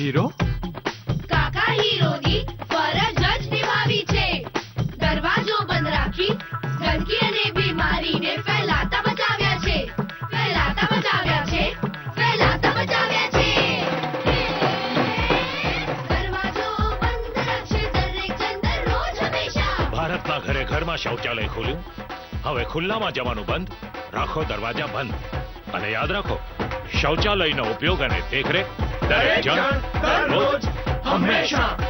Hero કાકા હીરોની ફરજ જ નિભાવી છે. દરવાજો બંધ રાખી ગંદકી અને બીમારીને ફેલાતા બચાવ્યા છે. ફેલાતા બચાવ્યા છે. ફેલાતા બચાવ્યા છે. દરવાજો બંધ રાખશે દરેક જણ દરરોજ હંમેશા. ભારતના ઘરે ઘરમાં શૌચાલય ખોલ્યું. હવે ખુલ્લામાં જવાનું બંધ. રાખો દરવાજા બંધ. અને યાદ રાખો શૌચાલયનો ઉપયોગ અને દેખરેખ દરેક જણ દરરોજ હંમેશા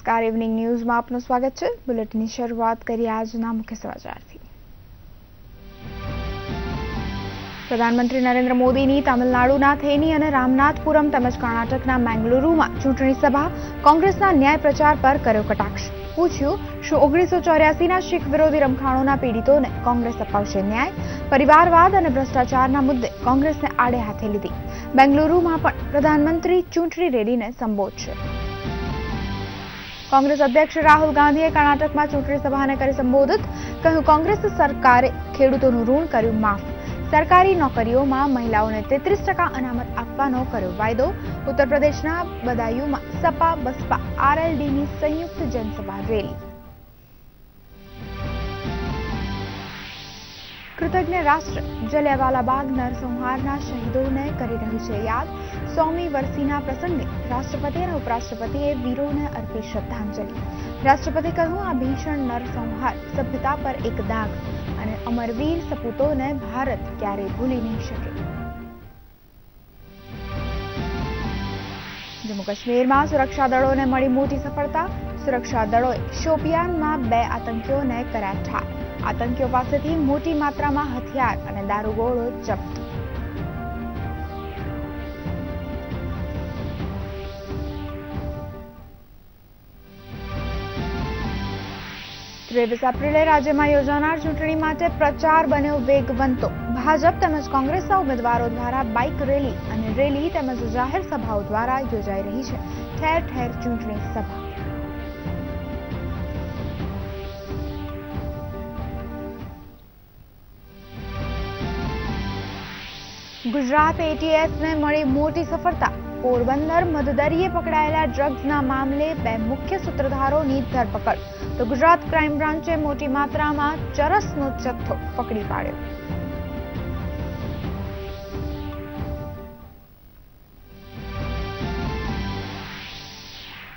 નમસ્કાર ઇવનિંગ ન્યૂઝમાં આપનું સ્વાગત છે. બુલેટની શરૂઆત કરીએ આજના મુખ્ય સમાચારથી. પ્રધાનમંત્રી નરેન્દ્ર મોદીની તમિલનાડુના થેની અને રામનાથપુરમ તેમજ કર્ણાટકના મેંગલુરુમાં ચૂંટણી સભા કોંગ્રેસના ન્યાય પ્રચાર પર કર્યો કટાક્ષ. પૂછ્યું, શું ઓગણીસો ચોર્યાસીના શીખ વિરોધી રમખાણોના પીડિતોને કોંગ્રેસ અપાવશે ન્યાય? પરિવારવાદ અને ભ્રષ્ટાચારના મુદ્દે કોંગ્રેસને આડે હાથે લીધી. બેંગલુરુમાં પણ પ્રધાનમંત્રી ચૂંટણી રેલીને સંબોધશે. કોંગ્રેસ અધ્યક્ષ રાહુલ ગાંધીએ કર્ણાટકમાં ચૂંટણી સભાને કરી સંબોધિત કહ્યું, કોંગ્રેસ સરકારે ખેડૂતોનું ઋણ કર્યું, માફ. સરકારી નોકરીઓમાં મહિલાઓને તેત્રીસ ટકા અનામત આપવાનો કર્યો વાયદો. ઉત્તર પ્રદેશના બદાયુમાં સપા બસપા આરએલડીની સંયુક્ત જનસભા રેલી. કૃતજ્ઞ રાષ્ટ્ર, જલિયાવાલા બાગ નરસંહારના શહીદોને કરી રહ્યું છે યાદ. સોમી વર્ષીના પ્રસંગે રાષ્ટ્રપતિ અને ઉપરાષ્ટ્રપતિએ વીરોને અર્પી શ્રદ્ધાંજલિ. રાષ્ટ્રપતિ કહ્યું, આ ભીષણ નરસંહાર સભ્યતા પર એક દાગ અને અમરવીર સપૂતોને ભારત ક્યારેય ભૂલી નહીં શકે. જમ્મુ કાશ્મીરમાં સુરક્ષા દળોને મળી મોટી સફળતા. સુરક્ષા દળોએ શોપિયાનમાં બે આતંકીઓને કર્યા ઠાર. આતંકીઓ પાસેથી મોટી માત્રામાં હથિયાર અને દારૂગોળો જપ્ત. ત્રેવીસ એપ્રિલે રાજ્યમાં યોજાનાર ચૂંટણી માટે પ્રચાર બન્યો વેગવંતો. ભાજપ તેમજ કોંગ્રેસના ઉમેદવારો દ્વારા બાઇક રેલી અને રેલી તેમજ જાહેર સભાઓ દ્વારા યોજાઈ રહી છે. ઠેર ઠેર ચૂંટણી સભા. ગુજરાત એટીએસને મળી મોટી સફળતા. પોરબંદર મધદરીએ પકડાયેલા ડ્રગ્સના મામલે બે મુખ્ય સૂત્રધારોની ધરપકડ. તો ગુજરાત ક્રાઇમ બ્રાન્ચે મોટી માત્રામાં ચરસનો જથ્થો પકડી પાડ્યો.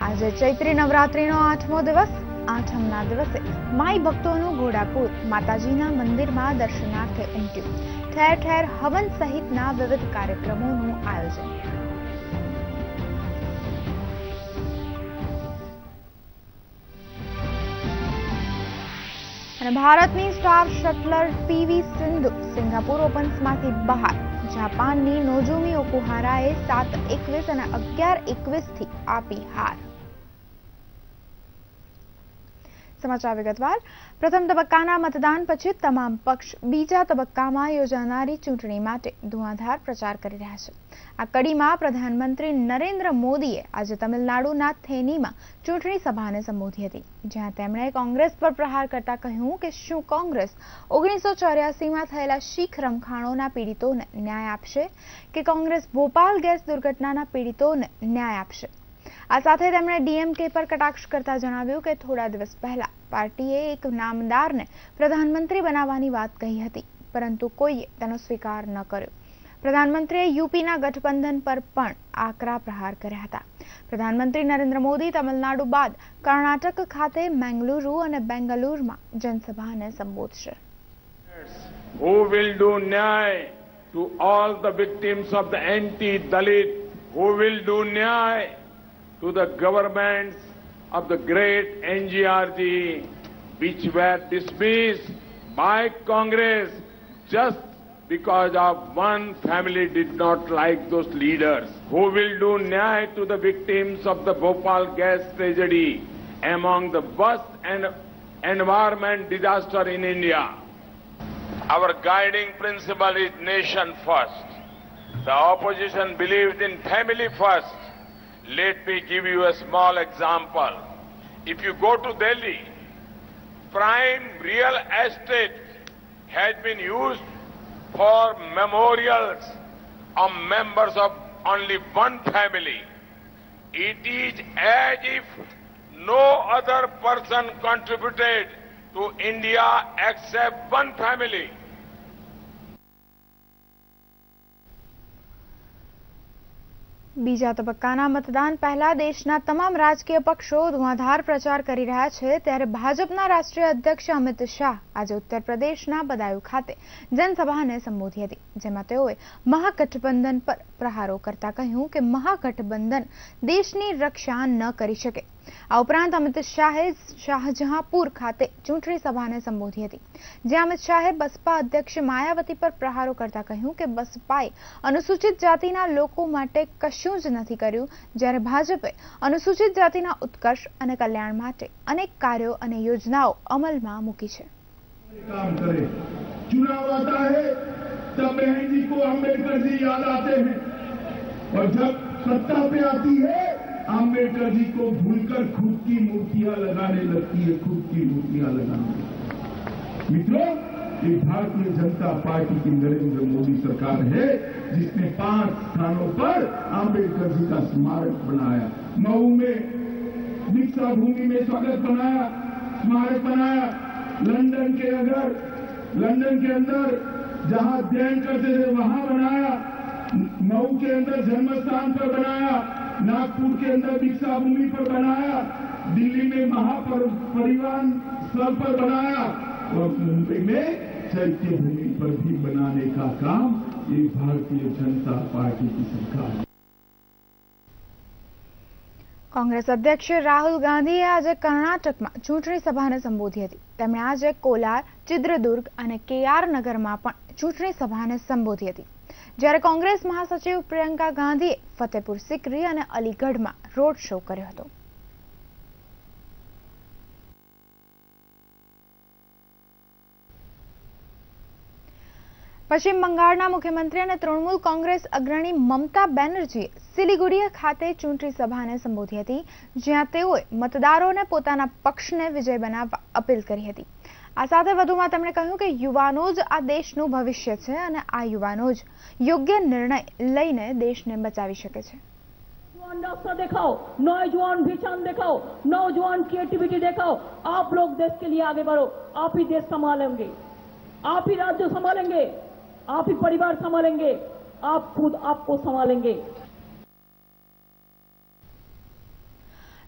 આજે ચૈત્રી નવરાત્રીનો આઠમો દિવસ, આઠમના દિવસે માઈ ભક્તોનું ઘોડાપુર માતાજીના મંદિરમાં દર્શનાર્થે ઉમટ્યું ઠેર ઠેર હવન સહિતના વિવિધ કાર્યક્રમોનું આયોજન. અને ભારતની star shuttler PV Sindhu Singapore ઓપન્સમાંથી બહાર. જાપાનની નોજોમી ઓકુહારાએ સાત એકવીસ અને અગિયાર એકવીસથી આપી હાર. સમાચાર વિગતવાર. પ્રથમ તબક્કાના મતદાન પછી તમામ પક્ષ બીજા તબક્કામાં યોજાનારી ચૂંટણી માટે ધુઆંધાર પ્રચાર કરી રહ્યા છે. આ કડીમાં પ્રધાનમંત્રી નરેન્દ્ર મોદીએ આજે તમિલનાડુના થેનીમાં ચૂંટણી સભાને સંબોધી હતી, જ્યાં તેમણે કોંગ્રેસ પર પ્રહાર કરતા કહ્યું કે શું કોંગ્રેસ ઓગણીસો ચોર્યાસીમાં થયેલા શીખ રમખાણોના પીડિતોને ન્યાય આપશે કે કોંગ્રેસ ભોપાલ ગેસ દુર્ઘટનાના પીડિતોને ન્યાય આપશે? આ સાથે તેમણે ડીએમકે પર કટાક્ષ કરતા જણાવ્યું કે થોડા દિવસ પહેલા પાર્ટીએ એક નામદારને પ્રધાનમંત્રી બનાવવાની વાત કહી હતી પરંતુ કોઈએ તેનો સ્વીકાર ન કર્યો. પ્રધાનમંત્રીએ યુપીના ગઠબંધન પર પણ આકરા પ્રહાર કર્યા હતા. પ્રધાનમંત્રી નરેન્દ્ર મોદી તમિલનાડુ બાદ કર્ણાટક ખાતે મેંગલુરુ અને બેંગલુરુમાં જનસભાને સંબોધશે. Who will do nyay to all the victims of the anti-Dalit, who will do nyay to the governments of the great NGRG, which were dismissed by Congress just because of one family did not like those leaders. Who will do nyay to the victims of the Bhopal gas tragedy among the worst and environment disaster in India? Our guiding principle is nation first. The opposition believed in family first. Let me give you a small example. If you go to Delhi, prime real estate has been used for memorials of members of only one family. It is as if no other person contributed to India except one family. બીજા તબક્કાના મતદાન પહેલા દેશના તમામ રાજકીય પક્ષો ધુઆધાર પ્રચાર કરી રહ્યા છે, ત્યારે ભાજપના રાષ્ટ્રીય અધ્યક્ષ અમિત શાહ આજે ઉત્તર પ્રદેશના બદાયુ ખાતે જનસભાને સંબોધી હતી, જેમાં તેઓએ મહાગઠબંધન પર પ્રહારો કરતા કહ્યું કે મહાગઠબંધન દેશની રક્ષા ન કરી શકે આ ઉપરાંત અમિત શાહે શાહજહાંપુર ખાતે ચૂંટણી સભાને સંબોધી હતી જ્યાં અમિત શાહે બસપા અધ્યક્ષ માયાવતી પર પ્રહારો કરતા કહ્યું કે બસપાએ અનુસૂચિત જાતિના લોકો માટે કશું જ નથી કર્યું જ્યારે ભાજપે અનુસૂચિત જાતિના ઉત્કર્ષ અને કલ્યાણ માટે અનેક કાર્યો અને યોજનાઓ અમલમાં મૂકી છે काम करे चुनाव आता है तब बहन जी को अम्बेडकर जी याद आते हैं और जब सत्ता पे आती है अंबेडकर जी को भूलकर खुद की मूर्तियाँ लगाने लगती है खुद की मूर्तियाँ लगाने मित्रों, ये भारतीय जनता पार्टी की नरेंद्र मोदी सरकार है, जिसने पाँच स्थानों पर अंबेडकर जी का स्मारक बनाया। मऊ में दीक्षा भूमि में स्वागत बनाया, स्मारक बनाया। लंदन के अगर, लंदन के अंदर जहाँ अध्ययन करते थे वहाँ बनाया। मऊ के अंदर जन्म स्थान पर बनाया। नागपुर के अंदर दीक्षा भूमि पर बनाया दिल्ली में महापरिवहन स्थल पर बनाया और मुंबई में चैत्य भूमि पर भी बनाने का काम ये भारतीय जनता पार्टी की सरकार है કોંગ્રેસ અધ્યક્ષ રાહુલ ગાંધીએ આજે કર્ણાટકમાં ચૂંટણી સભાને સંબોધી હતી તેમણે આજે કોલાર ચિદ્રદુર્ગ અને કેઆર નગરમાં પણ ચૂંટણી સભાને સંબોધી હતી જ્યારે કોંગ્રેસ મહાસચિવ પ્રિયંકા ગાંધીએ ફતેપુર સિકરી અને અલીગઢમાં રોડ શો કર્યો હતો. પશ્ચિમ બંગાળના મુખ્યમંત્રી અને તૃણમૂલ કોંગ્રેસ અગ્રણી મમતા બેનર્જીએ સિલિગુડી ખાતે ચૂંટણી સભાને સંબોધી હતી, જ્યાં તેઓએ મતદારોને પોતાના પક્ષને વિજય બનાવવા અપીલ કરી હતી. આ સાથે વધુમાં તેમણે કહ્યું કે યુવાનો જ આ દેશનું ભવિષ્ય છે અને આ યુવાનો જ યોગ્ય નિર્ણય લઈને દેશને બચાવી શકે છે नौजवान रास्ता दिखाओ नौजवान विचार दिखाओ नौजवान क्रिएटिविटी दिखाओ आप लोग देश के लिए आगे बढ़ो आप ही देश संभालेंगे आप ही राज्य संभालेंगे आप ही परिवार संभालेंगे आप खुद आपको संभालेंगे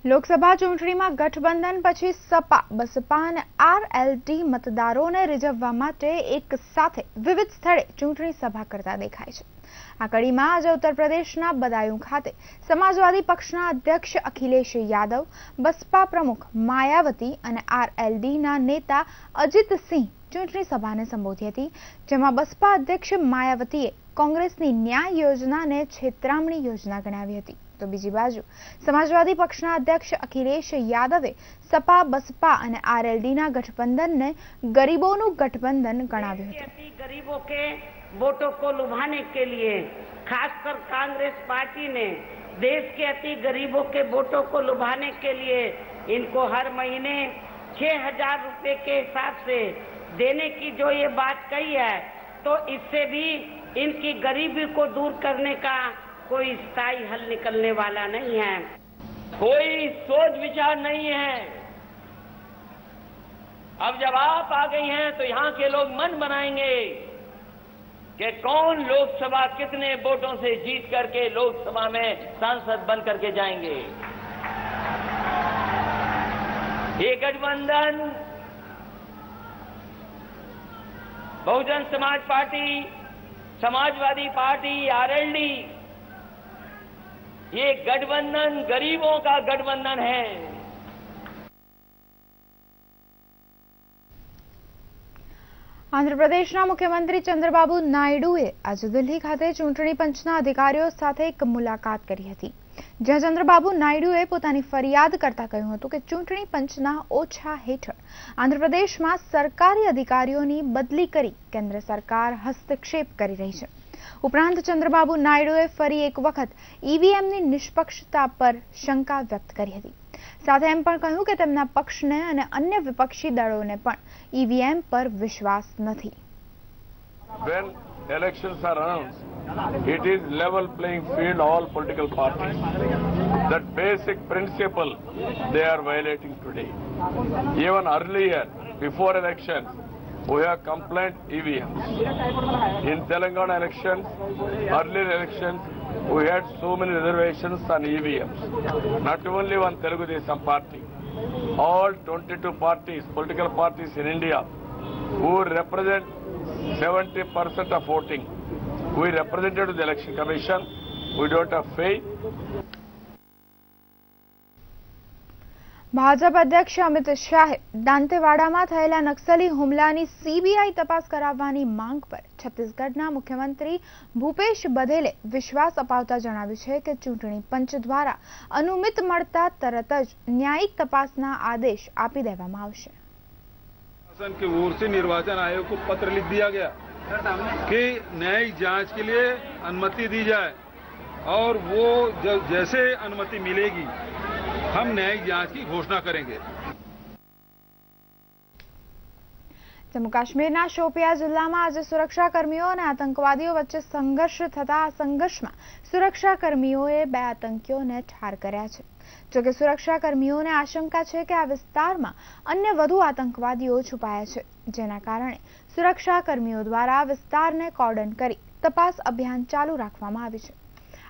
લોકસભા ચૂંટણીમાં ગઠબંધન પછી સપા, બસપા અને આરએલડી મતદારોને રીઝવવા માટે એક સાથે વિવિધ સ્થળે ચૂંટણી સભા કરતા દેખાય છે. આ કડીમાં આજે ઉત્તર પ્રદેશના બદાયું ખાતે સમાજવાદી પક્ષના અધ્યક્ષ અખિલેશ યાદવ, બસપા પ્રમુખ માયાવતી અને આરએલડીના નેતા અજીતસિંહ ચૂંટણી સભાને સંબોધી હતી, જેમાં બસપા અધ્યક્ષ માયાવતીએ કોંગ્રેસની ન્યાય યોજનાને છેતરામણી યોજના ગણાવી હતી. તો બીજી બાજુ સમાજવાદી પક્ષના અધ્યક્ષ અખિલેશ યાદવે સપા બસપા અને આરએલડીના ગઠબંધનને ગરીબોનું ગઠબંધન ગણાવ્યું હતું अति गरीबों के वोटों को लुभाने के लिए खासकर कांग्रेस पार्टी ने देश के अति गरीबों के वोटों को लुभाने के लिए इनको हर महीने छह हजार रुपए के हिसाब से देने की जो ये बात कही है तो इससे भी इनकी गरीबी को दूर करने का कोई स्थायी हल निकलने वाला नहीं है। कोई सोच विचार नहीं है। अब जब आप आ गई हैं तो यहाँ के लोग मन बनाएँगे कि कौन लोकसभा कितने वोटों से जीत करके लोकसभा में सांसद बन करके जाएँगे। ये गठबंधन Bahujan Samaj party, Samajwadi party RLD ये गठबंधन गरीबों का गठबंधन है આંધ્રપ્રદેશના મુખ્યમંત્રી ચંદ્રબાબુ નાયડુએ આજે દિલ્હી ખાતે ચૂંટણી પંચના અધિકારીઓ સાથે એક મુલાકાત કરી હતી જ્યાં ચંદ્રબાબુ નાયડુએ પોતાની ફરિયાદ કરતા કહ્યું હતું કે ચૂંટણી પંચના ઓછા હેઠળ આંધ્રપ્રદેશમાં સરકારી અધિકારીઓની બદલી કરી કેન્દ્ર સરકાર હસ્તક્ષેપ કરી રહી છે ઉપરાંત ચંદ્રબાબુ નાયડુએ ફરી એક વખત ઈવીએમની નિષ્પક્ષતા પર શંકા વ્યક્ત કરી હતી સાથે એમ પણ કહ્યું કે તેમના પક્ષને અને અન્ય વિપક્ષી દળોને પણ ઈવીએમ પર વિશ્વાસ નથી When elections are announced, it is level playing field all political parties. That basic principle they are violating today. Even earlier, before elections, we have complained EVMs. In Telangana elections, earlier elections, we had so many reservations on EVMs. Not only one Telugu Desam party, all 22 parties, political parties in India, who represent 70% of voting. We represented the election commission. We don't have faith. Bhajap અધ્યક્ષ અમિત શાહે દાંતેવાડામાં થયેલા નક્સલી હુમલાની CBI તપાસ કરાવવાની માંગ પર છત્તીસગઢના મુખ્યમંત્રી ભૂપેશ બધેલે વિશ્વાસ અપાવતા જણાવ્યું છે કે ચૂંટણી પંચ દ્વારા અનુમિત મળતા તરત જ ન્યાયિક તપાસના આદેશ આપી દેવામાં આવશે शासन की ओर से निर्वाचन आयोग को पत्र लिख दिया गया कि न्यायिक जांच के लिए अनुमति दी जाए और वो जब जैसे अनुमति मिलेगी हम न्यायिक जांच की घोषणा करेंगे જમ્મુ કાશ્મીરના શોપિયા જિલ્લામાં આજે સુરક્ષા કર્મીઓ અને આતંકવાદીઓ વચ્ચે સંઘર્ષ થતા આ સંઘર્ષમાં સુરક્ષા કર્મીઓએ બે આતંકીઓને ઠાર કર્યા છે જોકે સુરક્ષા કર્મીઓને આશંકા છે કે આ વિસ્તારમાં અન્ય વધુ આતંકવાદીઓ છુપાયા છે જેના કારણે સુરક્ષા કર્મીઓ દ્વારા આ વિસ્તારને કોર્ડન કરી તપાસ અભિયાન ચાલુ રાખવામાં આવ્યું છે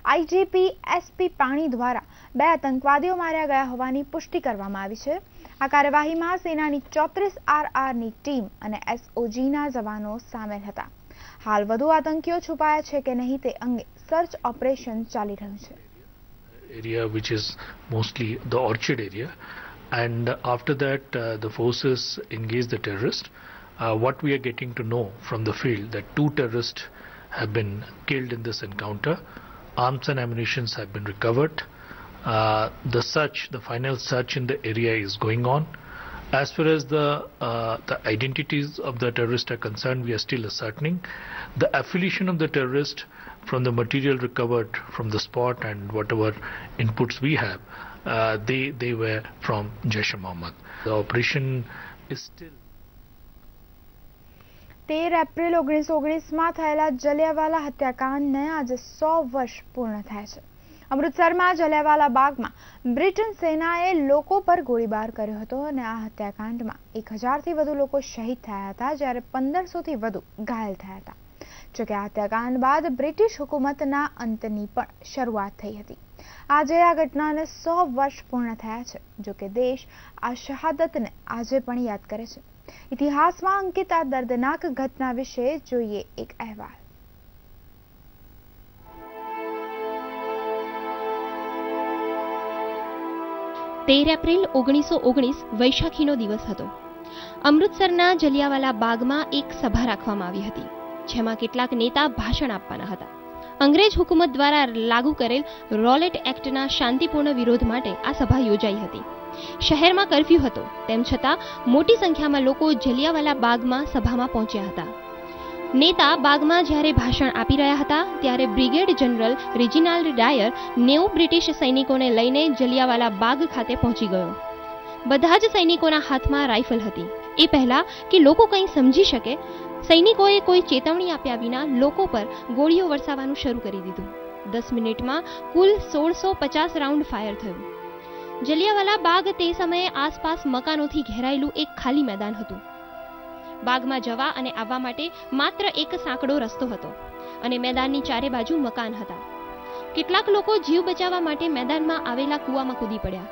આઈજીપી એસપી પાણી દ્વારા બે આતંકવાદીઓ માર્યા ગયા હોવાની પુષ્ટિ કરવામાં આવી છે આ કાર્યવાહીમાં સેનાની ચોત્રીસ આરઆરની ટીમ અને એસઓજીના જવાનો સામેલ હતા હાલ વધુ આતંકીઓ છુપાયા છે કે નહીં તે અંગે સર્ચ ઓપરેશન ચાલી રહ્યું છે is mostly the orchard area and after that uh, the forces engage the terrorists uh, what we are getting to know from the field that two terrorists have been killed in this encounter arms and ammunitions have been recovered uh, the search the final search in the area is going on as far as the uh, the identities of the terrorists are concerned, we are still ascertaining the affiliation of the terrorist from the material recovered from the spot and whatever inputs we have. Uh, they they were from Jaish Mohammed. The operation is still. તેર April ઓગણીસો ઓગણીસમાં થયેલા જલિયાવાલા હત્યાકાંડને આજે સો વર્ષ પૂર્ણ થાય છે અમૃતસરમાં Jallianwala બાગમાં Britain સેનાએ લોકો પર ગોળીબાર કર્યો હતો અને આ હત્યાકાંડમાં એક હજારથી વધુ લોકો શહીદ થયા હતા જ્યારે પંદરસોથી વધુ ઘાયલ થયા હતા જોકે આ હત્યાકાંડ બાદ બ્રિટિશ હુકુમતના અંતની પણ શરૂઆત થઈ હતી। આજે આ ઘટનાને સો વર્ષ પૂર્ણ થયા છે જોકે દેશ આ શહાદતને આજે પણ યાદ કરે છે ઇતિહાસમાં અંકિત આ દર્દનાક ઘટના વિશે જોઈએ એક અહેવાલ. તેર એપ્રિલ ઓગણીસો ઓગણીસ વૈશાખીનો દિવસ હતો. અમૃતસરના જલિયાવાલા બાગમાં એક સભા રાખવામાં આવી હતી, જેમાં કેટલાક નેતા ભાષણ આપવાના હતા. અંગ્રેજ હુકુમત દ્વારા લાગુ કરેલ રોલેટ એક્ટના શાંતિપૂર્ણ વિરોધ માટે આ સભા યોજાઈ હતી. શહેરમાં કરફ્યુ હતો. તેમ છતાં, મોટી સંખ્યામાં લોકો જલિયાવાલા બાગમાં સભામાં પહોંચ્યા હતા. નેતા બાગમાં જ્યારે ભાષણ આપી રહ્યા હતા, ત્યારે બ્રિગેડ જનરલ રિજિનાલ્ડ ડાયર નેવું બ્રિટિશ સૈનિકોને લઈને જલિયાવાલા બાગ ખાતે પહોંચી ગયો. બધા જ સૈનિકોના હાથમાં રાઇફલ હતી. એ પહેલા કે લોકો કંઈ સમજી શકે સૈનિકોએ કોઈ ચેતવણી આપ્યા વિના લોકો પર ગોળીઓ વરસાવવાનું શરૂ કરી દીધું. દસ મિનિટમાં કુલ સોળસો પચાસ રાઉન્ડ ફાયર થયું. જલિયાવાલા બાગ તે સમયે આસપાસ મકાનોથી ઘેરાયેલું એક ખાલી મેદાન હતું. બાગમાં જવા અને આવવા માટે માત્ર એક સાંકડો રસ્તો હતો અને મેદાનની ચારે બાજુ મકાન હતા. કેટલાક લોકો જીવ બચાવવા માટે મેદાનમાં આવેલા કૂવામાં કૂદી પડ્યા.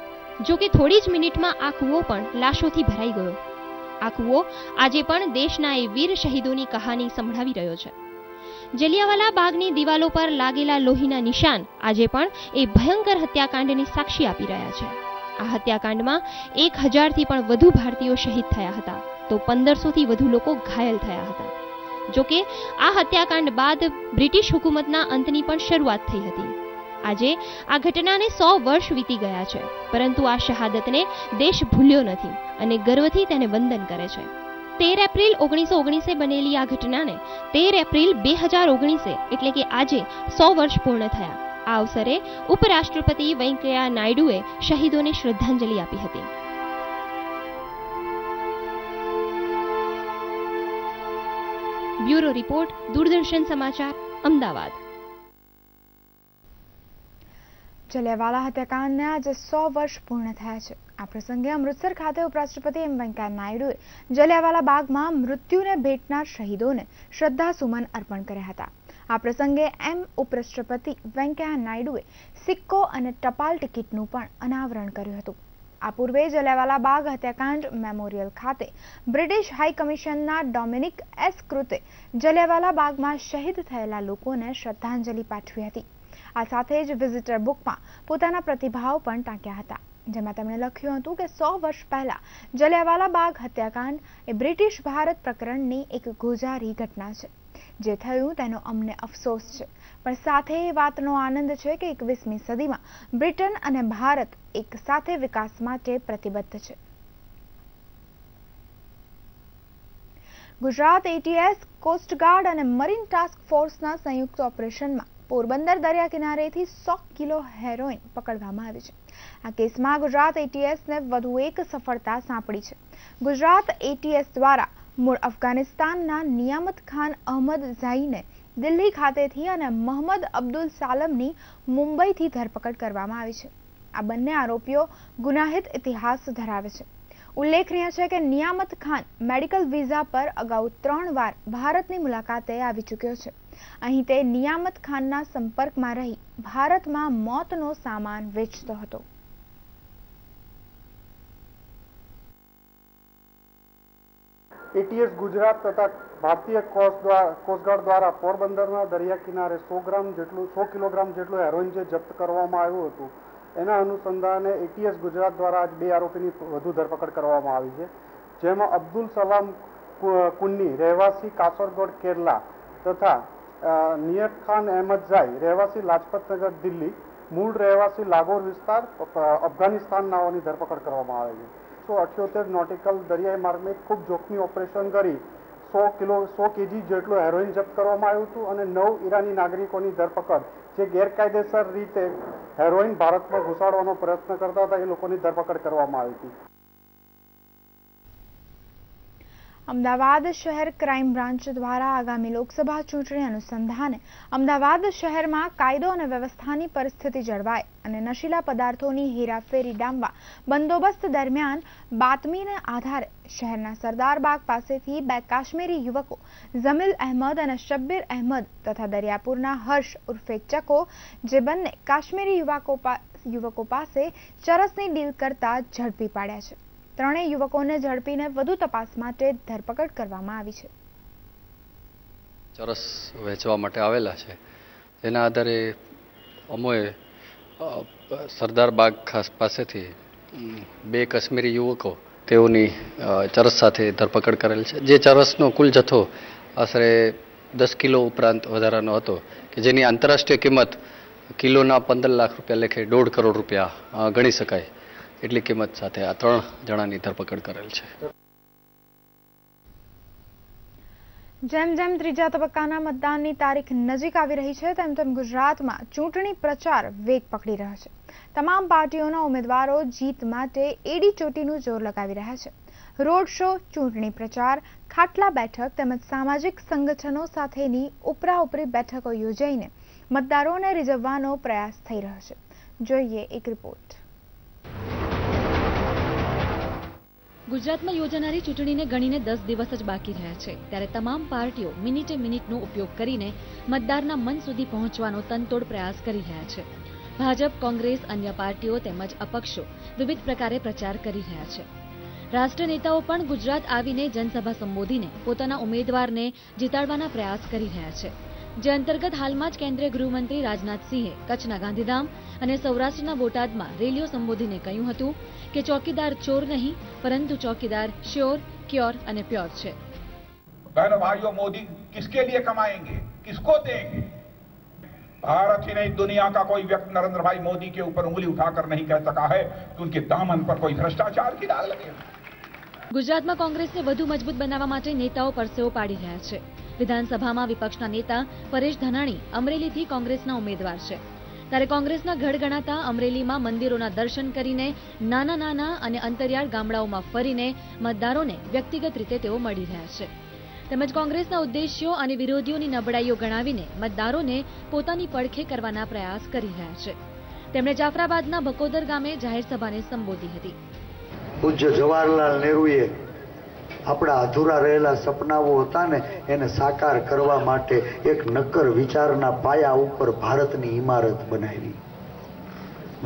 જોકે થોડી જ મિનિટમાં આ કૂવો પણ લાશોથી ભરાઈ ગયો. આ કૂવો આજે પણ દેશના એ વીર શહીદોની કહાની સંભળાવી રહ્યો છે. જલિયાવાલા બાગની દિવાલો પર લાગેલા લોહીના નિશાન આજે પણ એ ભયંકર હત્યાકાંડની સાક્ષી આપી રહ્યા છે. આ હત્યાકાંડમાં એક હજારથી પણ વધુ ભારતીયો શહીદ થયા હતા, તો પંદરસોથી વધુ લોકો ઘાયલ થયા હતા. જોકે આ હત્યાકાંડ બાદ બ્રિટિશ હુકુમતના અંતની પણ શરૂઆત થઈ હતી. આજે આ ઘટનાને સો વર્ષ વીતી ગયા છે. પરંતુ આ શહાદતને દેશ ભૂલ્યો નથી અને ગર્વથી તેને વંદન કરે છે. તેર એપ્રિલ ઓગણીસો ઓગણીસે બનેલી આ ઘટનાને તેર એપ્રિલ બે હજાર ઓગણીસે એટલે કે આજે સો વર્ષ પૂર્ણ થયા. આ અવસરે ઉપરાષ્ટ્રપતિ વેંકૈયા નાયડુએ શહીદોને શ્રદ્ધાંજલિ આપી હતી. બ્યુરો રિપોર્ટ, દૂરદર્શન સમાચાર, અમદાવાદ. જલિયાવાલા હત્યાકાંડને આજે સો વર્ષ પૂર્ણ થયા છે. આ પ્રસંગે અમૃતસર ખાતે ઉપરાષ્ટ્રપતિ એમ વેંકૈયા નાયડુએ જલિયાવાલા બાગમાં મૃત્યુને ભેટનાર શહીદોને શ્રદ્ધાસુમન અર્પણ કર્યા હતા. આ પ્રસંગે એમ ઉપરાષ્ટ્રપતિ વેંકૈયા નાયડુએ સિક્કો અને ટપાલ ટિકિટનું પણ અનાવરણ કર્યું હતું. આ પૂર્વે જલિયાવાલા બાગ હત્યાકાંડ મેમોરિયલ ખાતે બ્રિટિશ હાઈ કમિશનના ડોમિનિક એસ ક્રુતે જલિયાવાલા બાગમાં શહીદ થયેલા લોકોને શ્રદ્ધાંજલિ પાઠવી હતી. આ સાથે જ વિઝિટર બુકમાં પોતાના પ્રતિભાવ પણ ટાંક્યા હતા, જેમાં તેમણે લખ્યું હતું કે સો વર્ષ પહેલા જલિયાવાલા બાગ હત્યાકાંડ એ બ્રિટિશ ભારત પ્રકરણની એક ગોજારી ઘટના છે, જે થયું તેનો અમને અફસોસ છે. પણ સાથે એ વાતનો આનંદ છે કે એકવીસમી સદીમાં બ્રિટન અને ભારત એક સાથે વિકાસ માટે પ્રતિબદ્ધ છે. ગુજરાત એટીએસ કોસ્ટગાર્ડ અને મરીન ટાસ્ક ફોર્સના સંયુક્ત ઓપરેશનમાં પોરબંદર દરિયા કિનારેથી સો કિલો હેરોઇન પકડવામાં આવી છે. આ કેસમાં ગુજરાત એટીએસને વધુ એક સફળતા સાંપડી છે. ગુજરાત એટીએસ દ્વારા મૂળ અફઘાનિસ્તાનના નિયામત ખાન અહમદ ઝાઈને દિલ્હી ખાતેથી અને મોહમ્મદ અબ્દુલ સાલમની મુંબઈથી ધરપકડ કરવામાં આવી છે. આ બંને આરોપીઓ ગુનાહિત ઇતિહાસ ધરાવે છે. ઉલ્લેખનીય છે કે નિયામત ખાન મેડિકલ વિઝા પર અગાઉ ત્રણ વાર ભારતની મુલાકાતે આવી ચૂક્યો છે. અહીં તે નિયામત ખાનના સંપર્કમાં રહી ભારતમાં મોતનો સામાન વેચતો હતો. એટીએસ ગુજરાત તથા ભારતીય કોસ્ટગાર્ડ દ્વારા પોરબંદરના દરિયા કિનારે સો ગ્રામ જેટલું, સો કિલોગ્રામ જેટલું હેરોઇન જે જપ્ત કરવામાં આવ્યું હતું એના અનુસંધાને એટીએસ ગુજરાત દ્વારા આજ બે આરોપીની વધુ ધરપકડ કરવામાં આવી છે. જેમાં અબ્દુલ સલામ કુન્ની રહેવાસી કાસરગોડ કેરલા તથા નિયત ખાન અહેમદ ઝાઈ રહેવાસી લાજપતનગર દિલ્હી, મૂળ રહેવાસી લાગોર વિસ્તાર અફઘાનિસ્તાન નાઓની ધરપકડ કરવામાં આવે છે. એકસો અઠ્યોતેર નોટિકલ દરિયાઈ માર્ગને ખૂબ જોખમી ઓપરેશન કરી સો કિલો સો કેજી જેટલું હેરોઇન જપ્ત કરવામાં આવ્યું હતું અને નવ ઈરાની નાગરિકોની ધરપકડ. જે ગેરકાયદેસર રીતે હેરોઇન ભારતમાં ઘુસાડવાનો પ્રયત્ન કરતા હતા, એ લોકોની ધરપકડ કરવામાં આવી હતી. અમદાવાદ શહેર ક્રાઇમ બ્રાન્ચ દ્વારા આગામી લોકસભા ચૂંટણી અનુસંધાને અમદાવાદ શહેરમાં કાયદો અને વ્યવસ્થાની પરિસ્થિતિ જળવાય અને નશીલા પદાર્થોની હેરાફેરી ડામવા બંદોબસ્ત દરમિયાન બાતમીને આધારે શહેરના સરદારબાગ પાસેથી બે કાશ્મીરી યુવકો જમીલ અહેમદ અને શબ્બીર અહેમદ તથા દરિયાપુરના હર્ષ ઉર્ફે ચકો જે બંને કાશ્મીરી યુવકો યુવકો પાસે ચરસની ડીલ કરતા ઝડપી પાડ્યા છે. ત્રણેય યુવકોને ઝડપીને વધુ તપાસ માટે ધરપકડ કરવામાં આવી છે. ચરસ વેચવા માટે આવેલા છે. એના આધારે અમોએ સરદાર બાગ ખાસ પાસેથી બે કાશ્મીરી યુવકો તેઓની ચરસ સાથે ધરપકડ કરેલ છે. જે ચરસનો કુલ જથ્થો આશરે દસ કિલો ઉપરાંત વધારાનો હતો, કે જેની આંતરરાષ્ટ્રીય કિંમત કિલોના પંદર લાખ રૂપિયા લેખે દોઢ કરોડ રૂપિયા ગણી શકાય. એટલી કિંમત સાથે આ ત્રણ જણાની ધરપકડ કરેલ છે. જેમ જેમ ત્રીજા તબક્કાના મતદાનની તારીખ નજીક આવી રહી છે, તેમ તેમ ગુજરાતમાં ચૂંટણી પ્રચાર વેગ પકડી રહ્યો છે. તમામ પાર્ટીઓના ઉમેદવારો જીત માટે એડી ચોટીનું જોર લગાવી રહ્યા છે. રોડ શો, ચૂંટણી પ્રચાર, ખાટલા બેઠક તેમજ સામાજિક સંગઠનો સાથેની ઉપરા ઉપરી બેઠકો યોજાઈને મતદારોને રીઝવવાનો પ્રયાસ થઈ રહ્યો છે. જોઈએ એક રિપોર્ટ ગુજરાતમાં યોજાનારી ચૂંટણીને ગણીને દસ દિવસ જ બાકી રહ્યા છે. ત્યારે તમામ પાર્ટીઓ મિનિટે મિનિટનો ઉપયોગ કરીને મતદારના મન સુધી પહોંચવાનો તનતોડ પ્રયાસ કરી રહ્યા છે. ભાજપ, કોંગ્રેસ, અન્ય પાર્ટીઓ તેમજ અપક્ષો વિવિધ પ્રકારે પ્રચાર કરી રહ્યા છે. રાષ્ટ્ર નેતાઓ પણ ગુજરાત આવીને જનસભા સંબોધીને પોતાના ઉમેદવારને જીતાડવાના પ્રયાસ કરી રહ્યા છે. જે અંતર્ગત હાલમાં જ કેન્દ્રીય ગૃહમંત્રી રાજનાથસિંહે કચ્છના ગાંધીધામ અને સૌરાષ્ટ્રના બોટાદમાં રેલીઓ સંબોધીને કહ્યું હતું કે ચોકીદાર ચોર નહીં પરંતુ ચોકીદાર શ્યોર ક્યોર અને પ્યોર છે बहनों भाइयों मोदी किसके लिए कमाएंगे किसको देंगे भारत ही नहीं दुनिया का कोई व्यक्ति नरेंद्र भाई मोदी के ऊपर उंगली उठाकर नहीं कह सका है कि उनके दामन पर कोई भ्रष्टाचार की दाग लगे ગુજરાતમાં કોંગ્રેસને વધુ મજબૂત બનાવવા માટે નેતાઓ પરસેવો પાડી રહ્યા છે વિધાનસભામાં વિપક્ષના નેતા પરેશ ધાનાણી અમરેલીથી કોંગ્રેસના ઉમેદવાર છે. ત્યારે કોંગ્રેસના ગઢ ગણાતા અમરેલીમાં મંદિરોના દર્શન કરીને નાના નાના અને અંતરિયાળ ગામડાઓમાં ફરીને મતદારોને વ્યક્તિગત રીતે તેઓ મળી રહ્યા છે. તેમજ કોંગ્રેસના ઉદ્દેશ્યો અને વિરોધીઓની નબળાઈઓ ગણાવીને મતદારોને પોતાની પડખે કરવાના પ્રયાસ કરી રહ્યા છે. તેમણે જાફરાબાદના બકોદર ગામે જાહેર સભાને સંબોધી હતી. પૂજ્ય જવાહરલાલ નહેરુએ આપણા અધૂરા રહેલા સપનાઓ હતા ને, એને સાકાર કરવા માટે એક નક્કર વિચારના પાયા ઉપર ભારતની ઇમારત બનાવી.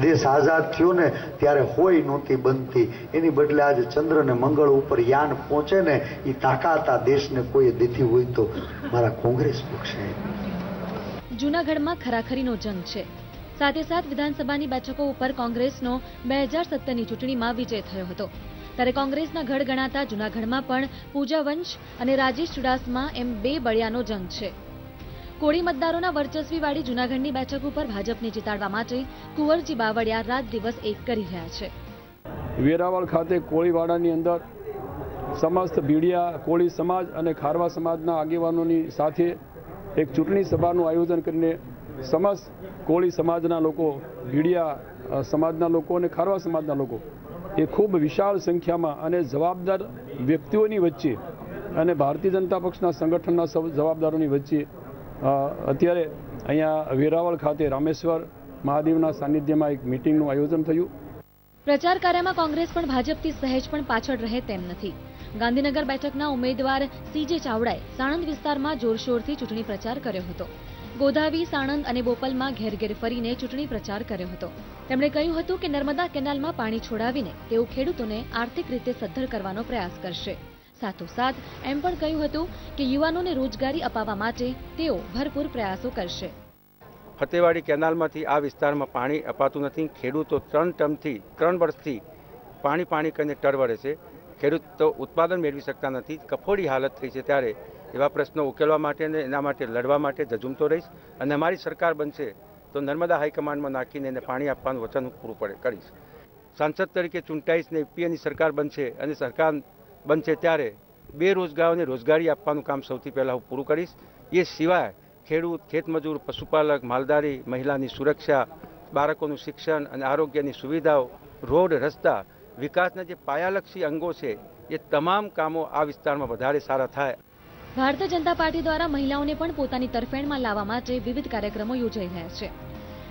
દેશ આઝાદ થયો ને, ત્યારે હોય નહોતી બનતી. એની બદલે આજે ચંદ્ર ને મંગળ ઉપર યાન પહોંચે ને એ તાકાતા દેશને કોઈ દીધી હોય તો મારા કોંગ્રેસ પક્ષે. જૂનાગઢમાં ખરાખરીનો જંગ છે. સાથે સાથ વિધાનસભાની બેઠકો ઉપર કોંગ્રેસનો બે હજાર સત્તરની ચૂંટણીમાં વિજય થયો હતો. ત્યારે કોંગ્રેસના ગઢ ગણાતા જૂનાગઢમાં પણ પૂજા વંશ અને રાજેશ ચુડાસમા એમ બે બળિયાનો જંગ છે. કોળી મતદારોના વર્ચસ્વીવાળી જૂનાગઢની બેઠક ઉપર ભાજપને જીતાડવા માટે કુંવરજી બાવળિયા રાત દિવસ એક કરી રહ્યા છે. વેરાવળ ખાતે કોળીવાડાની અંદર સમસ્ત ભીડિયા, કોળી સમાજ અને ખારવા સમાજના આગેવાનોની સાથે એક ચૂંટણી સભાનું આયોજન કરીને સમસ્ત કોળી સમાજના લોકો, ભીડિયા સમાજના લોકો અને ખારવા સમાજના લોકો એ ખૂબ વિશાળ સંખ્યામાં અને જવાબદાર વ્યક્તિઓની વચ્ચે અને ભારતીય જનતા પક્ષના સંગઠનના જવાબદારોની વચ્ચે અત્યારે અહીંયા વેરાવળ ખાતે રામેશ્વર મહાદેવના સાનિધ્યમાં એક મિટિંગનું આયોજન થયું. પ્રચાર કાર્યમાં કોંગ્રેસ પણ ભાજપથી સહેજ પણ પાછળ રહે તેમ નથી. ગાંધીનગર બેઠકના ઉમેદવાર સીજે ચાવડાએ સાણંદ વિસ્તારમાં જોરશોરથી ચૂંટણી પ્રચાર કર્યો હતો. ગોધાવી સાણંદ અને બોપલમાં ઘેર ઘેર ફરીને ચૂંટણી પ્રચાર કર્યો હતો. તેમણે કહ્યું હતું કે નર્મદા કેનાલમાં પાણી છોડાવીને તેઓ ખેડૂતોને આર્થિક રીતે સદ્ધર કરવાનો પ્રયાસ કરશે. સાથોસાથ, એમ પણ કહ્યું હતું કે યુવાનોને રોજગારી અપાવવા માટે તેઓ ભરપૂર પ્રયાસો કરશે. ફતેવાડી કેનાલમાંથી આ વિસ્તારમાં પાણી અપાતું નથી. ખેડૂતો ત્રણ ટર્મથી ત્રણ વર્ષથી પાણી પાણી કરીને ટરવરે છે. ખેડૂતો ઉત્પાદન મેળવી શકતા નથી. કફોડી હાલત થઈ છે ત્યારે એવા પ્રશ્નો ઉકેલવા માટે અને એના માટે લડવા માટે જજુમતો રહીશ. અને અમારી સરકાર બનશે તો નર્મદા હાઈકમાન્ડમાં નાખીને એને પાણી આપવાનું વચન પૂરું પડે કરીશ. સાંસદ તરીકે ચૂંટાઈશ ને યુપીએની સરકાર બનશે અને સરકાર બનશે ત્યારે બેરોજગારોને રોજગારી આપવાનું કામ સૌથી પહેલાં હું પૂરું કરીશ. એ સિવાય ખેડૂત, ખેતમજૂર, પશુપાલક માલદારી મહિલાની સુરક્ષા, બાળકોનું શિક્ષણ અને આરોગ્યની સુવિધાઓ, રોડ, રસ્તા, વિકાસના જે પાયાલક્ષી અંગો છે, એ તમામ કામો આ વિસ્તારમાં વધારે સારા થાય. ભારતીય જનતા પાર્ટી દ્વારા મહિલાઓને પણ પોતાની તરફેણમાં લાવવા માટે વિવિધ કાર્યક્રમો યોજાઈ રહ્યા છે.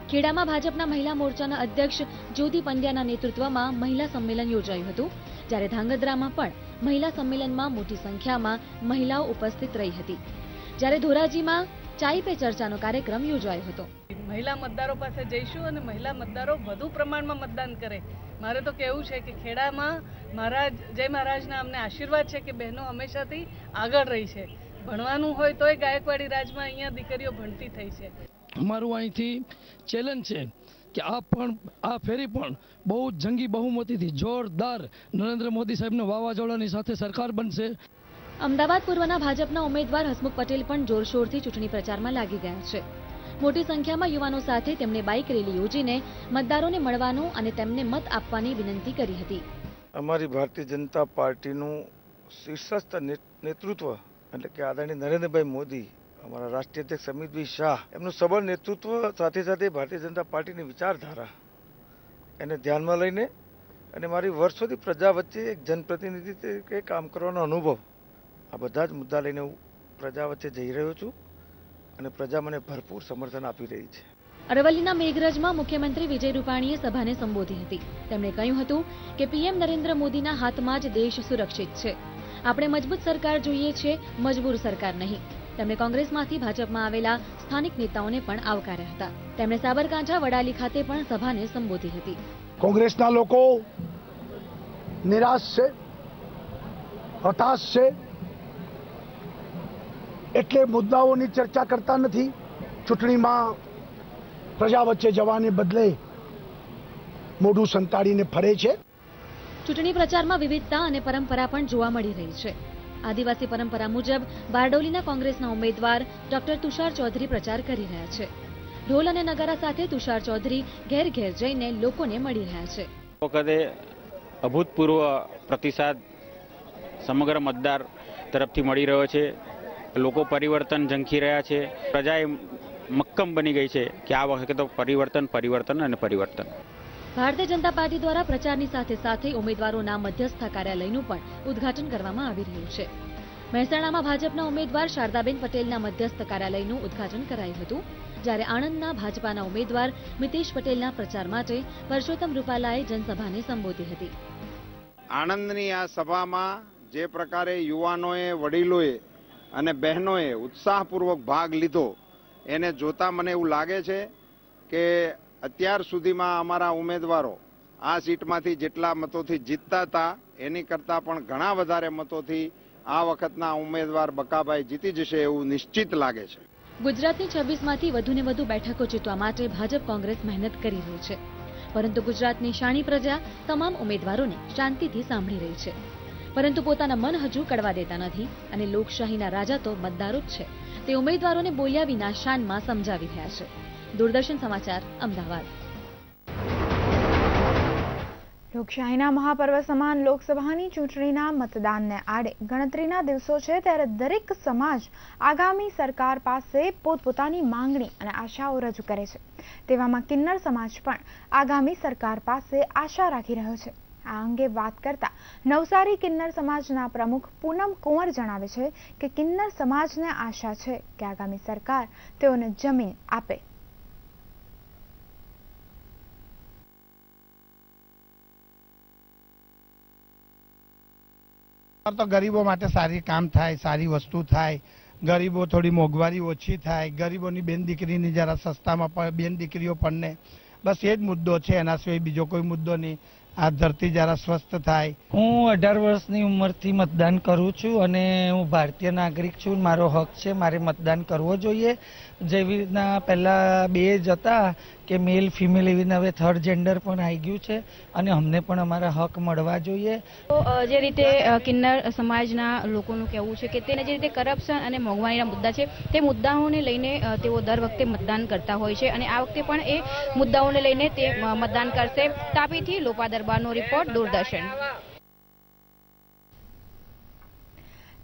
ખેડામાં ભાજપના મહિલા મોરચાના અધ્યક્ષ જ્યોતિ પંડ્યાના નેતૃત્વમાં મહિલા સંમેલન યોજાયું હતું, જ્યારે ધાંગધ્રામાં પણ મહિલા સંમેલનમાં મોટી સંખ્યામાં મહિલાઓ ઉપસ્થિત રહી હતી. જ્યારે ધોરાજીમાં ચાઈ પે ચર્ચાનો કાર્યક્રમ યોજાયો હતો. મહિલા મતદારો પાસે જઈશું અને મહિલા મતદારો વધુ પ્રમાણમાં મતદાન કરે. મારે તો કહેવું છે કે ખેડામાં મહારાજ જય મહારાજના અમને આશીર્વાદ છે કે બહેનો હંમેશાથી આગળ રહી છે. ભણવાનું હોય તોય ગાયકવાડી રાજમાં અહીંયા દીકરીઓ ભણતી થઈ છે. અમારું અહીંથી ચેલેન્જ છે કે આ પણ આ ફેરી પણ બહુ જંગી બહુમતીથી જોરદાર નરેન્દ્ર મોદી સાહેબના વાવાઝોડાની સાથે સરકાર બનશે. અમદાવાદ પૂર્વના ભાજપના ઉમેદવાર હસમુખ પટેલ પણ જોરશોરથી ચૂંટણી પ્રચારમાં લાગી ગયા છે. મોટી સંખ્યામાં યુવાનો સાથે તેમણે બાઇક રેલી યોજીને મતદારોને મળવાનો અને તેમને મત આપવાની વિનંતી કરી હતી. અમારી ભારતીય જનતા પાર્ટીનું શીર્ષસ્થ નેતૃત્વ એટલે કે આદરણીય નરેન્દ્રભાઈ મોદી, અમારા રાષ્ટ્રીય અધ્યક્ષ અમિતભાઈ શાહ, એમનું સબળ નેતૃત્વ સાથે સાથે ભારતીય જનતા પાર્ટીની વિચારધારા એને ધ્યાનમાં લઈને અને મારી વર્ષોથી પ્રજા વચ્ચે એક જનપ્રતિનિધિ તરીકે કામ કરવાનો અનુભવ આ બધા જ મુદ્દા લઈને હું પ્રજા વચ્ચે જઈ રહ્યો છું. અને પ્રજા મને ભરપૂર સમર્થન આપી રહી છે. અરવલ્લીના મેઘરજમાં મુખ્યમંત્રી વિજય રૂપાણીએ સભાને સંબોધી હતી. તેમણે કહ્યું હતું કે પીએમ નરેન્દ્ર મોદીના હાથમાં જ દેશ સુરક્ષિત છે. આપણે મજબૂત સરકાર જોઈએ છે મજબૂર સરકાર નહીં. તેમણે કોંગ્રેસમાંથી ભાજપમાં આવેલા સ્થાનિક નેતાઓને પણ આવકાર્યા હતા. તેમણે સાબરકાંઠા વડાલી ખાતે પણ સભાને સંબોધી હતી. કોંગ્રેસના લોકો નિરાશ છે હતાશ છે એટલે મુદ્દાઓની ચર્ચા કરતા નથી. ચૂંટણીમાં પ્રજા વચ્ચે જવાને બદલે મોઢું સંતાડીને ફરે છે. ચૂંટણી પ્રચારમાં વિવિધતા અને પરંપરા પણ જોવા મળી રહી છે. આદિવાસી પરંપરા મુજબ બારડોલીના કોંગ્રેસના ઉમેદવાર ડોક્ટર તુષાર ચૌધરી પ્રચાર કરી રહ્યા છે. ઢોલ અને નગારા સાથે તુષાર ચૌધરી ઘેર ઘેર જઈને લોકોને મળી રહ્યા છે. વખતે અભૂતપૂર્વ પ્રતિસાદ સમગ્ર મતદાર તરફથી મળી રહ્યો છે. લોકો પરિવર્તન ઝંખી રહ્યા છે. પ્રજાએ મક્કમ બની ગઈ છે કે આ વખતે તો પરિવર્તન પરિવર્તન અને પરિવર્તન. ભારતીય જનતા પાર્ટી દ્વારા પ્રચારની સાથે સાથે ઉમેદવારોના મધ્યસ્થ કાર્યાલયનું પણ ઉદ્ઘાટન કરવામાં આવી રહ્યું છે. મહેસાણામાં ભાજપના ઉમેદવાર શારદાબેન પટેલના મધ્યસ્થ કાર્યાલયનું ઉદ્ઘાટન કરાયું હતું. જ્યારે આણંદના ભાજપાના ઉમેદવાર મિતેશ પટેલના પ્રચાર માટે પરસોત્તમ રૂપાલાએ જનસભાને સંબોધી હતી. આણંદની આ સભામાં જે પ્રકારે યુવાનોએ વડીલોએ અને બહેનોએ ઉત્સાહપૂર્વક ભાગ લીધો. એને જોતા મને એવું લાગે છે કે અત્યાર સુધીમાં અમારા ઉમેદવારો આ સીટમાંથી જેટલા મતોથી જીતતા હતા, એની કરતાં પણ ઘણા વધારે મતોથી આ વખતના ઉમેદવાર બકાભાઈ જીતી જશે એવું નિશ્ચિત લાગે છે. ગુજરાતની છવ્વીસમાંથી વધુને વધુ બેઠકો જીતવા માટે ભાજપ કોંગ્રેસ મહેનત કરી રહી છે. પરંતુ ગુજરાતની શાણી પ્રજા તમામ ઉમેદવારોને શાંતિથી સાંભળી રહી છે. પરંતુ પોતાના મન હજુ કડવા દેતા નથી અને લોકશાહીના રાજા તો મતદારો જ છે. તે ઉમેદવારોને બોલ્યા વિના શાનમાં સમજાવી રહ્યા છે. દૂરદર્શન સમાચાર, અમદાવાદ. લોકશાહીના મહાપર્વ સમાન લોકસભાની ચૂંટણીના મતદાનને આડે ગણતરીના દિવસો છે ત્યારે દરેક સમાજ આગામી સરકાર પાસે પોતપોતાની માંગણી અને આશાઓ રજૂ કરે છે. તેવામાં કિન્નર સમાજ પણ આગામી સરકાર પાસે આશા રાખી રહ્યો છે. આ અંગે વાત કરતા નવસારી કિન્નર સમાજના પ્રમુખ પૂનમ કુંવર જણાવે છે કે કિન્નર સમાજને આશા છે કે આગામી સરકાર તેઓને જમીન આપે. તો ગરીબો માટે સારી કામ થાય, સારી વસ્તુ થાય. ગરીબો થોડી મોંઘવારી ઓછી થાય. ગરીબોની બેન દીકરીની જરા સસ્તામાં બેન દીકરીઓ પણને. બસ એ જ મુદ્દો છે. એના સિવાય બીજો કોઈ મુદ્દો નહીં. આ ધરતી જરા સ્વસ્થ થાય. હું અઢાર વર્ષની ઉંમરથી મતદાન કરું છું અને હું ભારતીય નાગરિક છું. મારો હક છે, મારે મતદાન કરવો જોઈએ. જેવી રીતના પહેલાં બે જ હતા કે મેલ ફિમેલ એવી રીતના હવે થર્ડ જેન્ડર પણ આવી ગયું છે અને અમને પણ અમારા હક મળવા જોઈએ. તો જે રીતે કિન્નર સમાજના લોકોનું કહેવું છે કે તેને જે રીતે કરપ્શન અને મોંઘવારીના મુદ્દા છે, તે મુદ્દાઓને લઈને તેઓ દર વખતે મતદાન કરતા હોય છે અને આ વખતે પણ એ મુદ્દાઓને લઈને તે મતદાન કરશે. તાપીથી લોપા દરબારનો રિપોર્ટ દૂરદર્શન.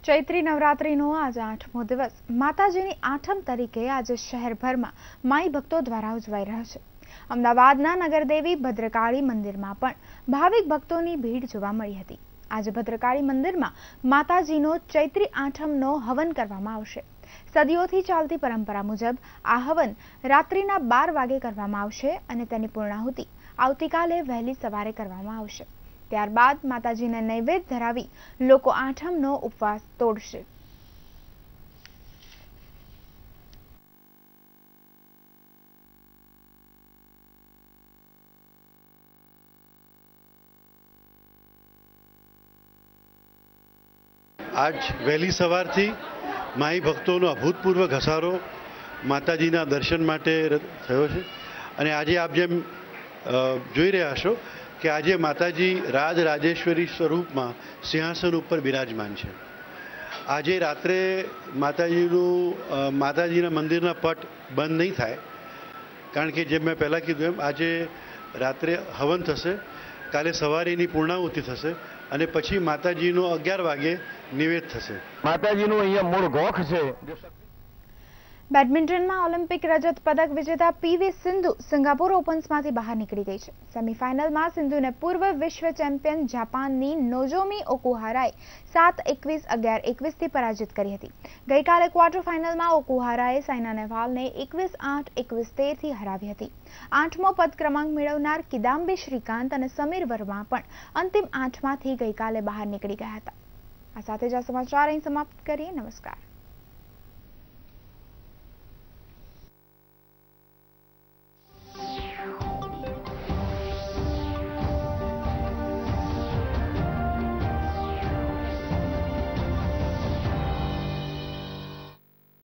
ચૈત્રી નવરાત્રીનો આજે આઠમો દિવસ. માતાજીની આઠમ તરીકે આજે શહેરભરમાં માઈ ભક્તો દ્વારા ઉજવાઈ રહ્યો છે. અમદાવાદના નગરદેવી ભદ્રકાળી મંદિરમાં પણ ભાવિક ભક્તોની ભીડ જોવા મળી હતી. આજે ભદ્રકાળી મંદિરમાં માતાજીનો ચૈત્રી આઠમનો હવન કરવામાં આવશે. સદીઓથી ચાલતી પરંપરા મુજબ આ હવન રાત્રિના બાર વાગે કરવામાં આવશે અને તેની પૂર્ણાહુતિ આવતીકાલે વહેલી સવારે કરવામાં આવશે. ત્યારબાદ માતાજીને નૈવેદ્ય ધરાવી લોકો આઠમનો ઉપવાસ તોડશે. આજ વહેલી સવારથી માઈ ભક્તોનો અભૂતપૂર્વ ઘસારો માતાજીના દર્શન માટે થયો છે. અને આજે આપ જેમ જોઈ રહ્યા છો કે આજે માતાજી રાજ રાજેશ્વરી સ્વરૂપમાં સિંહાસન ઉપર બિરાજમાન છે. આજે રાત્રે માતાજીનું માતાજીના મંદિરના પટ બંધ નહીં થાય. કારણ કે જેમ મેં પહેલાં કીધું એમ, આજે રાત્રે હવન થશે, કાલે સવારે એની પૂર્ણાહુતિ થશે અને પછી માતાજીનો અગિયાર વાગે નિવેદ થશે. માતાજીનું અહીંયા મૂળ ગોખ છે. બેડમિન્ટનમાં ઓલિમ્પિક રજત પદક વિજેતા પીવી સિંધુ સિંગાપુર ઓપન્સમાંથી બહાર નીકળી ગઈ છે. સેમીફાઇનલમાં સિંધુને પૂર્વ વિશ્વ ચેમ્પિયન જાપાનની નોજોમી ઓકુહારાએ સાત એકવીસ અગિયાર એકવીસથી પરાજિત કરી હતી. ગઈકાલે ક્વાર્ટર ફાઇનલમાં ઓકુહારાએ સાયના નેહવાલને એકવીસ આઠ એકવીસ તેરથી હરાવી હતી. આઠમો પદ ક્રમાંક મેળવનાર કિદામ્બી શ્રીકાંત અને સમીર વર્મા પણ અંતિમ આઠમાંથી ગઈકાલે બહાર નીકળી ગયા હતા. આ સાથે જ આ સમાચાર અહીં સમાપ્ત કરીએ. નમસ્કાર.